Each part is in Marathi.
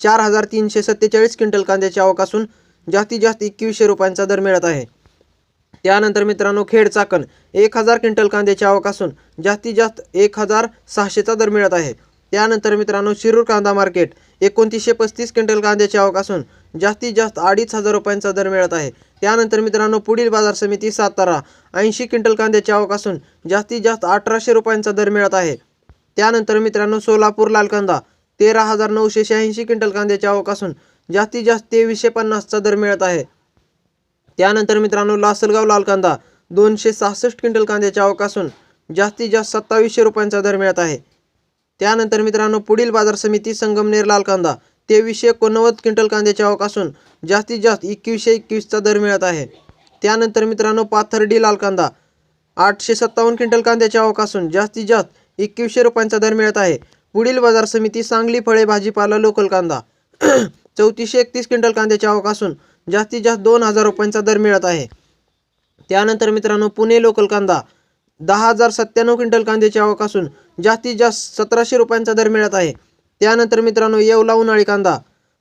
चार हजार तीनशे सत्तेचाळीस क्विंटल कांद्याची आवक असून जास्तीत जास्त एकवीसशे रुपयांचा दर मिळत आहे. त्यानंतर मित्रांनो खेड चाकण एक हजार क्विंटल कांद्याची आवक असून जास्तीत जास्त एक हजार सहाशेचा दर मिळत आहे. त्यानंतर मित्रांनो शिरूर कांदा मार्केट एकोणतीसशे पस्तीस क्विंटल कांद्याची आवक असून जास्तीत जास्त अडीच हजार रुपयांचा दर मिळत आहे. त्यानंतर मित्रांनो पुढील बाजार समिती सातारा ऐंशी क्विंटल कांद्याची आवक असून जास्तीत जास्त अठराशे रुपयांचा दर मिळत आहे. त्यानंतर मित्रांनो सोलापूर लाल कांदा तेरा हजार नऊशे शहाऐंशी क्विंटल कांद्याची आवक असून जास्तीत जास्त तेवीसशे पन्नासचा दर मिळत आहे. त्यानंतर मित्रांनो लासलगाव लाल कांदा दोनशे सहासष्ट क्विंटल कांद्याची आवक असून जास्तीत जास्त सत्तावीसशे रुपयांचा दर मिळत आहे. त्यानंतर मित्रांनो पुढील बाजार समिती संगमनेर लाल कांदा तेवीसशे एकोणनव्वद क्विंटल कांद्याची आवक असून जास्तीत जास्त एकवीसशे एकवीसचा दर मिळत आहे. त्यानंतर मित्रांनो पाथर्डी लाल कांदा आठशे सत्तावन्न क्विंटल कांद्याची आवक असून जास्तीत जास्त एकवीसशे रुपयांचा दर मिळत आहे. पुढील बाजार समिती सांगली फळे भाजीपाला लोकल कांदा. चौतीसशे एकतीस क्विंटल कांद्याची आवक असून जास्तीत जास्त दोन हजार रुपयांचा दर मिळत आहे. त्यानंतर मित्रांनो पुणे लोकल कांदा दहा हजार सत्त्याण्णव क्विंटल कांद्याची आवक असून जास्तीत जास्त सतराशे रुपयांचा दर मिळत आहे. त्यानंतर मित्रांनो येवला उन्हाळी कांदा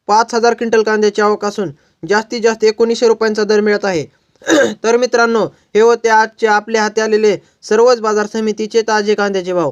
पाच हजार क्विंटल कांद्याची आवक असून जास्तीत जास्त एकोणीसशे रुपयांचा दर मिळत आहे. तर मित्रांनो हे होते आजचे आपल्या हाती आलेले सर्वच बाजार समितीचे ताजे कांद्याचे भाव.